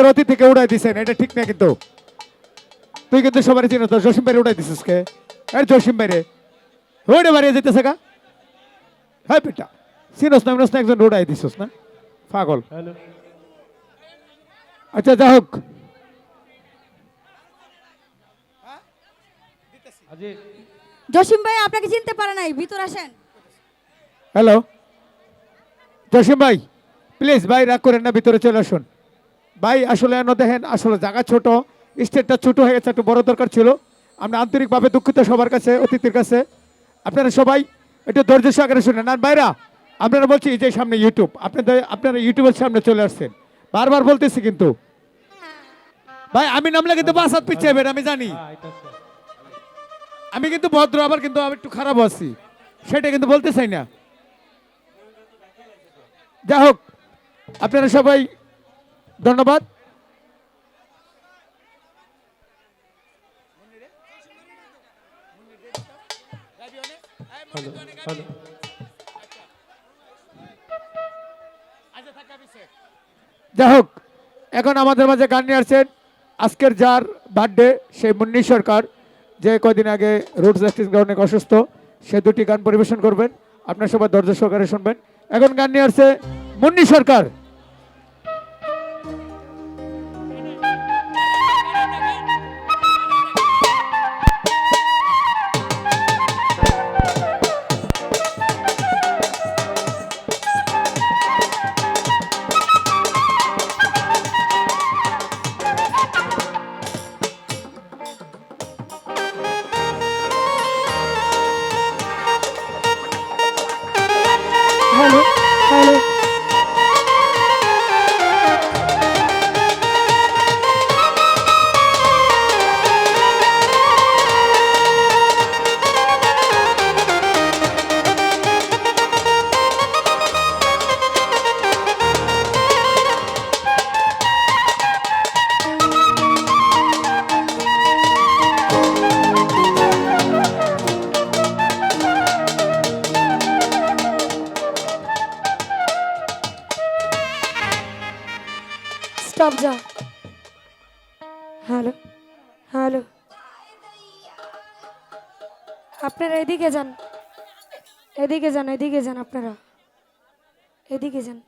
আমাদের অতিথিকে উড়াই দিছেন এটা ঠিক না কিন্তু। তুই কিন্তু সবারই চিনো তো জসিম ভাইরে উড়াই দিছিস কে? আরে জসিম ভাইরে। ওইটা বাড়িয়ে যেতেছে গা। হ্যাঁ পিটা চিনোস না মিনোস না একজন উড়াই দিছিস না? পাগল। হ্যালো। আচ্ছা যা হোক। আজি জসিম ভাই আপনাকে চিনতে পারে নাই ভিতর আসেন। হ্যালো। জসিম ভাই প্লিজ ভাই রাগ করেন না ভিতরে চলে আসুন। ভাই আসলে এন দেখেন আসলে জায়গা ছোট স্টেটটা ছোট হয়ে গেছে একটু বড় দরকার ছিল। আমরা আন্তরিকভাবে দুঃখিত সবার কাছে অতিথির কাছে। আপনারা সবাই একটু ধৈর্য সহকারে শুনেন। আর ভাইরা আপনারা বলছি যে সামনে ইউটিউব আপনাদের আপনারা ইউটিউবের সামনে চলে আসছেন। বারবার বলতেছি কিন্তু। ভাই আমি নামলে কিন্তু বাস হাত পিছিয়ে আমি জানি। হ্যাঁ আমি কিন্তু ভদ্র আবার কিন্তু আমি একটু খারাপ আছি। সেটা কিন্তু বলতে চাই না। যাই হোক আপনারা সবাই ধন্যবাদ। হ্যালো হ্যালো যা হোক, এখন আমাদের মাঝে গান নিয়ে আসছেন আজকের যার বার্থডে সেই মুন্নি সরকার, যে কদিন আগে রোড জাস্টিস গ্রাউন্ডে অসুস্থ, সে দুটি গান পরিবেশন করবেন। আপনার সবাই ধৈর্য সহকারে শুনবেন। এখন গান নিয়ে আসছে মুন্নি সরকার। যান। এদিকে যান এদিকে যান আপনারা। এদিকে যান।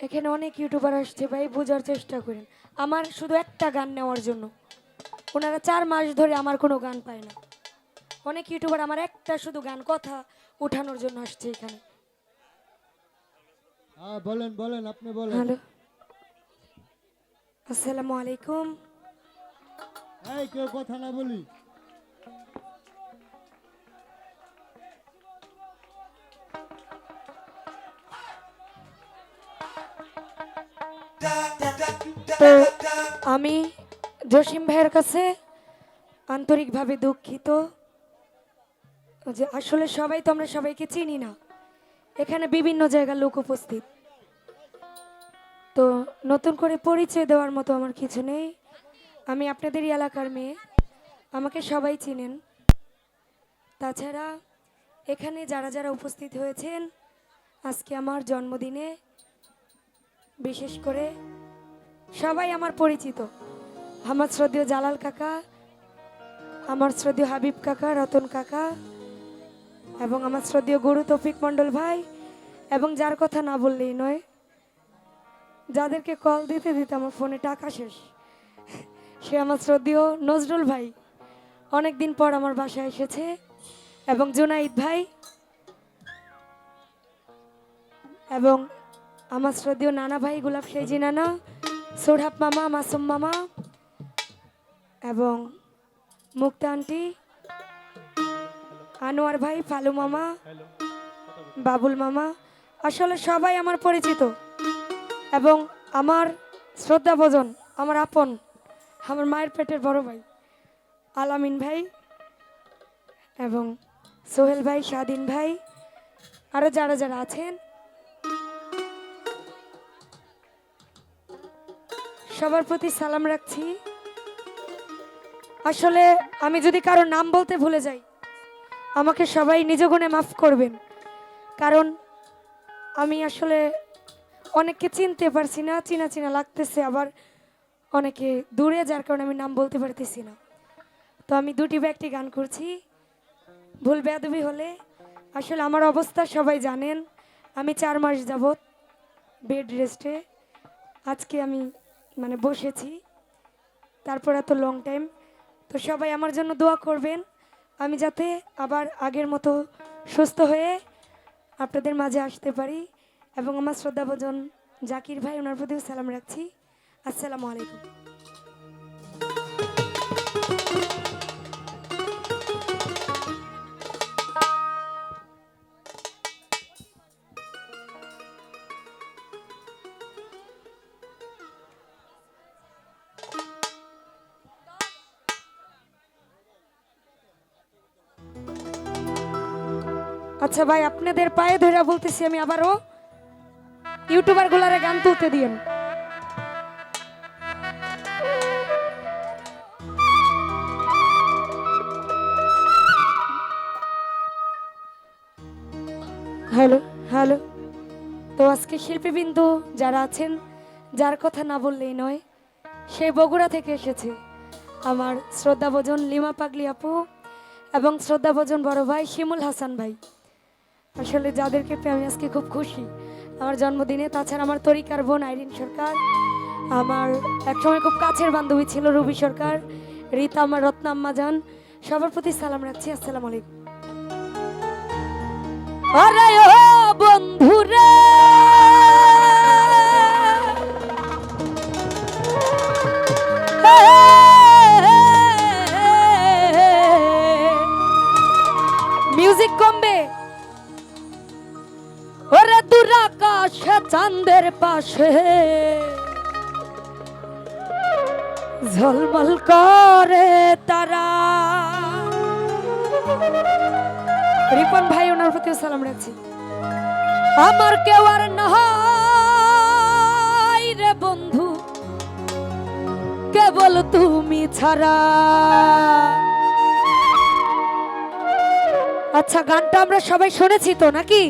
এখানে অনেক ইউটিউবার আসছে ভাই বোঝার চেষ্টা করেন। আমার শুধু একটা গান নেওয়ার জন্য। ওনারা চার মাস ধরে আমার কোনো গান পায় না। অনেক ইউটিউবার আমার একটা শুধু গান কথা উঠানোর জন্য আসছে এখানে। হ্যাঁ বলেন বলেন আপনি বলেন। হ্যালো। আসসালামু আলাইকুম। এই কেউ কথা না বলি। তো আমি জসিম ভাইয়ের কাছে আন্তরিকভাবে দুঃখিত যে আসলে সবাই তো আমরা সবাইকে চিনি না। এখানে বিভিন্ন জায়গার লোক উপস্থিত। তো নতুন করে পরিচয় দেওয়ার মতো আমার কিছু নেই। আমি আপনাদেরই এলাকার মেয়ে। আমাকে সবাই চিনেন। তাছাড়া এখানে যারা যারা উপস্থিত হয়েছেন, আজকে আমার জন্মদিনে বিশেষ করে সবাই আমার পরিচিত। আমার শ্রদ্ধেয় জালাল কাকা, আমার শ্রদ্ধেয় হাবিব কাকা, রতন কাকা, এবং আমার শ্রদ্ধেয় গুরু তফিক মণ্ডল ভাই, এবং যার কথা না বললেই নয়, যাদেরকে কল দিতে দিতে আমার ফোনে টাকা শেষ। সে আমার শ্রদ্ধেয় নজরুল ভাই অনেক দিন পর আমার বাসায় এসেছে, এবং জুনাইদ ভাই, এবং আমার শ্রদ্ধেয় নানা ভাই, গোলাপ সেজি নানা সোরহাব মামা, মাসুম মামা এবং মুক্তা আন্টি, আনোয়ার ভাই, ফালু মামা, বাবুল মামা। আসলে সবাই আমার পরিচিত এবং আমার শ্রদ্ধা ভোজন, আমার আপন, আমার মায়ের পেটের বড় ভাই, আলামিন ভাই এবং সোহেল ভাই, স্বাধীন ভাই আরও যারা যারা আছেন সবার প্রতি সালাম রাখছি। আসলে আমি যদি কারও নাম বলতে ভুলে যাই, আমাকে সবাই নিজ গুণে মাফ করবেন। কারণ আমি আসলে অনেককে চিনতে পারছি না, চিনা চিনা লাগতেছে, আবার অনেকে দূরে, যার কারণে আমি নাম বলতে পারতেছি না। তো আমি দুটি ব্যক্তি গান করছি। ভুল বেয়াদবি হলে আসলে আমার অবস্থা সবাই জানেন। আমি চার মাস যাবত বেড রেস্টে আজকে আমি মানে বসেছি। তারপর এত লং টাইম তো সবাই আমার জন্য দোয়া করবেন। আমি যাতে আবার আগের মতো সুস্থ হয়ে আপনাদের মাঝে আসতে পারি। এবং আমার শ্রদ্ধাভোজন জাকির ভাই, ওনার প্রতিও সালাম রাখছি। আসসালামু আলাইকুম। আচ্ছা ভাই, আপনাদের পায়ে ধরে বলতেছি আমি আবারও। ইউটিউবার গুলারে গান তুলতে দিয়েন। Hello hello. তো আজকে শিল্পীবৃন্দ যারা আছেন, যার কথা না বললেই নয় সেই বগুড়া থেকে এসেছে। আমার শ্রদ্ধাভোজন লিমা পাগলি আপু এবং শ্রদ্ধাভোজন বড় ভাই শিমুল হাসান ভাই। আসলে যাদেরকে পেয়ে আমি আজকে খুব খুশি আমার জন্মদিনে তাছাড়া আমার তরিকার বোন আইরিন সরকার আমার একসময় খুব কাছের বান্ধবী ছিল রবি সরকার রীতা আমার রত্না আম্মা যান সবার প্রতি সালাম রাখছি আসসালাম আলাইকুম ও মিউজিক কমবে দুরাকাশে চাঁদের পাশে ঝলমল করে তারা। রিপন ভাই, ওনার প্রতি সালাম রাখছি। আমার কেউ আর নাই রে বন্ধু, কেবল তুমি ছাড়া। আচ্ছা গানটা আমরা সবাই শুনেছি তো নাকি?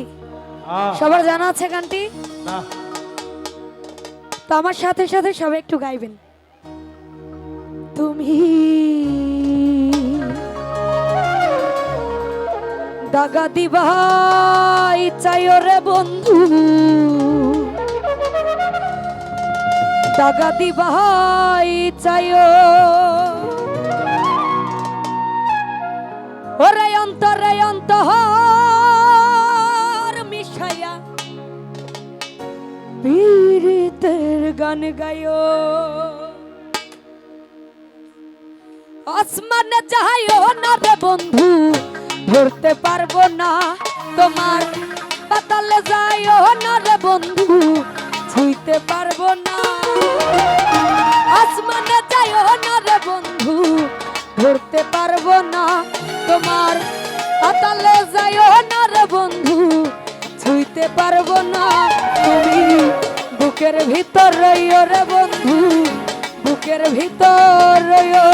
সবার জানা আছে গানটি? তো আমার সাথে সাথে সবাই একটু গাইবেন। তুমি দাগা দিবাই চাইও রে বন্ধু। দাগা দিবাই চাইও। ওরে অন্তরে অন্তর গান গায়ো আসমানে যাইও না রে বন্ধু, ধরতে পারব না তোমার। পাতালে যাইও না রে বন্ধু, ছুঁইতে পারব না। আসমানে যাইও না রে বন্ধু, ধরতে পারব না তোমার। পাতালে যাইও না রে বন্ধু, ছুঁইতে পারব না তুমি। বুকের ভিতর রইও রে বন্ধু, বুকের ভিতর রইও।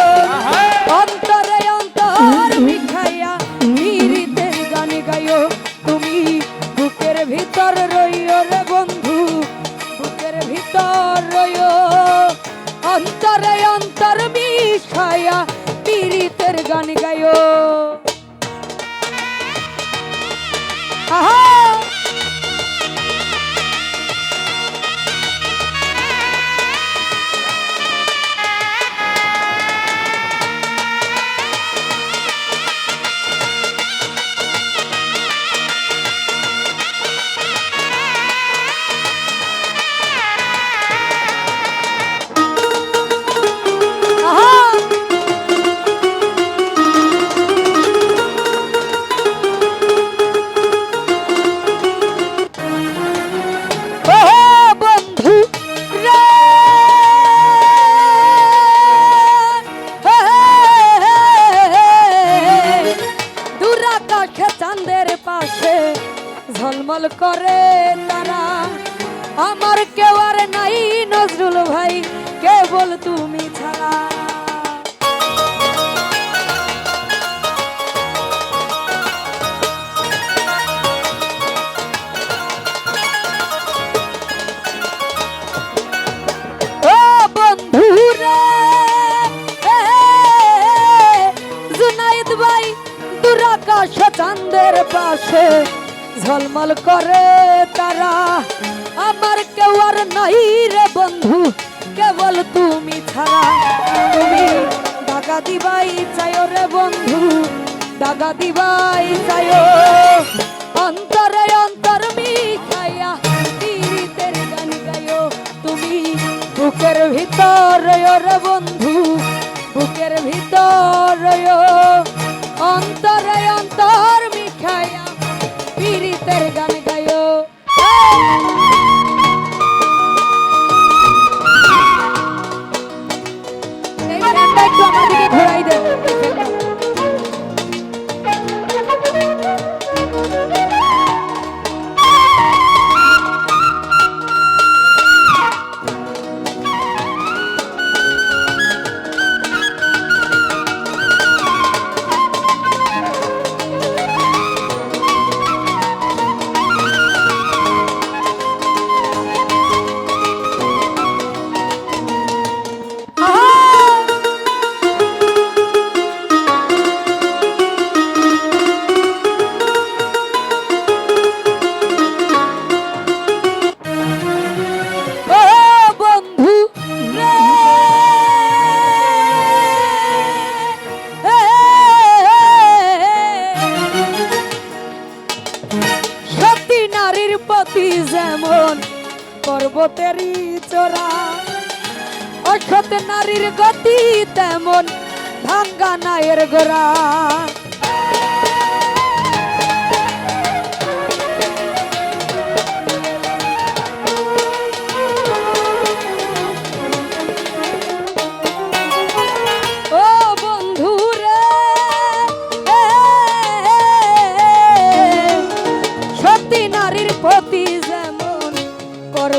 অন্তরে অন্তর মিঠাইয়া মিরিতের গান গাইও। তুমি বুকের ভিতর রইও রে বন্ধু, বুকের ভিতর রইও। অন্তরে অন্তর মিশাইয়া পীড়িতের গান গাইও। আকাশে ঝলমল করে তারা। আমার কেউ আর নাই রে বন্ধু, কেবল তুমি ছাড়া। তুমি দাগা দিবাই চাইও রে বন্ধু দাগা দিবাই চাইও অন্তরে অন্তর মিশাইয়া পীড়িতের গান তুমি বুকের ভিতর রে বন্ধু, বুকের ভিতর অন্তরে অন্তর যেমন পর্বতেরই চোরা অক্ষত নারীর গতি তেমন ভাঙ্গা নায়ের গোড়া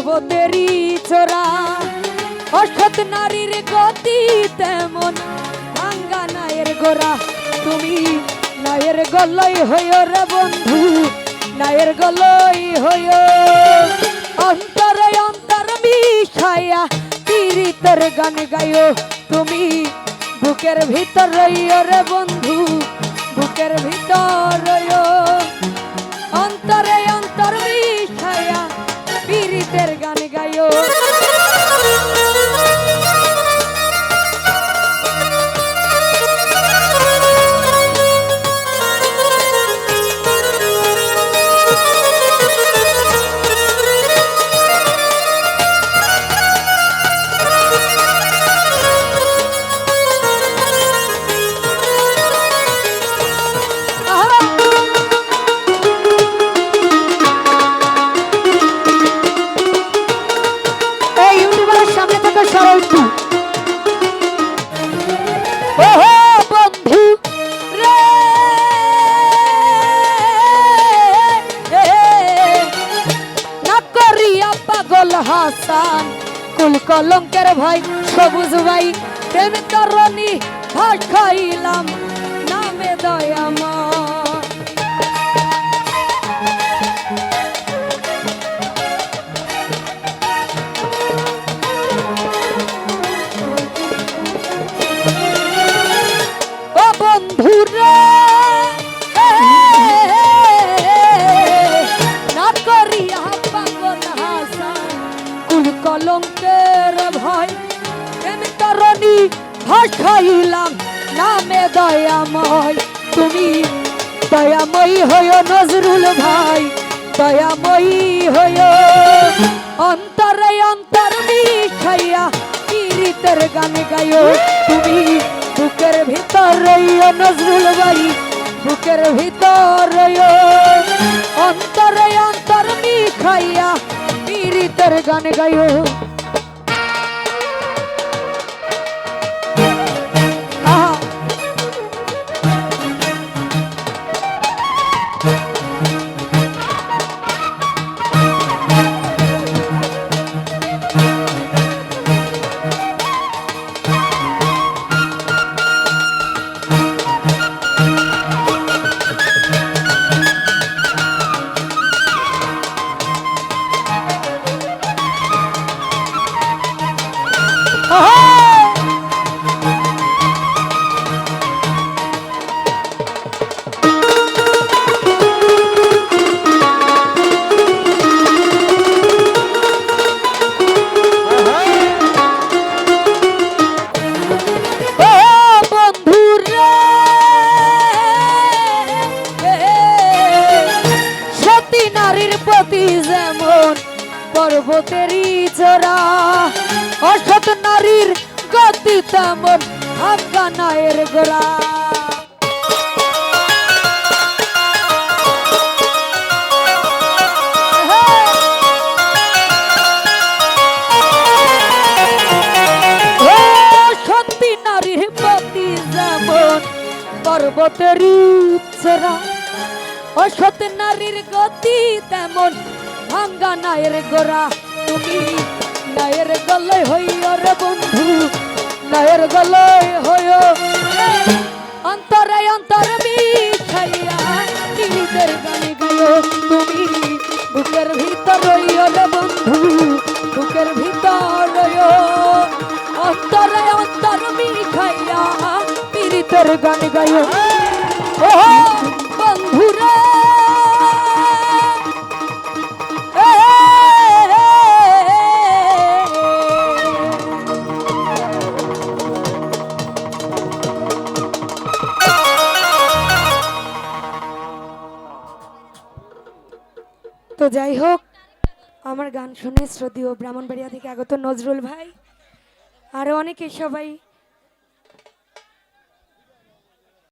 পর্বতেরই চোরা অসৎ নারীর গতি তেমন, ভাঙ্গা নায়ের গোড়া। তুমি নায়ের গলই হইও রে বন্ধু, নায়ের গলই হইও। অন্তরে অন্তর মিশাইয়া পীড়িতের গান গাইও তুমি বুকের ভিতর রইও রে বন্ধু, বুকের ভিতর রইও। সবুজ ভাই প্রেম তরণী ভাট খাইলাম নামে দয়ামা ও নজরুল ভাই, দয়াময়ী হইও। অন্তরে অন্তর মিশাইয়া পীড়িতের গান গাইও। তুমি বুকের ভিতর রইও নজরুল ভাই, বুকের ভিতর রইও অন্তরে অন্তর মিশাইয়া পীড়িতের গান গাইও। নারীর গতি তেমন ভাঙ্গা নায়ের গোড়া। পর্বতের নারীর গতি তেমন ভাঙ্গা নায়ের গোড়া। তুমি নায়ের গলে হইও রে বন্ধু, নায়ের গলে হইও। অন্তরে অন্তর মিঠাইয়া নিজের গানে গাইও। তুমি বুকের ভিতর রইও রে বন্ধু, বুকের ভিতর রইও। অন্তরে অন্তর মিঠাইয়া পীড়িতের গান গাইও। ও বন্ধুরে! তো যাই হোক, আমার গান শুনে শ্রদ্ধীয় ব্রাহ্মণবাড়িয়া থেকে আগত নজরুল ভাই আরও অনেকে সবাই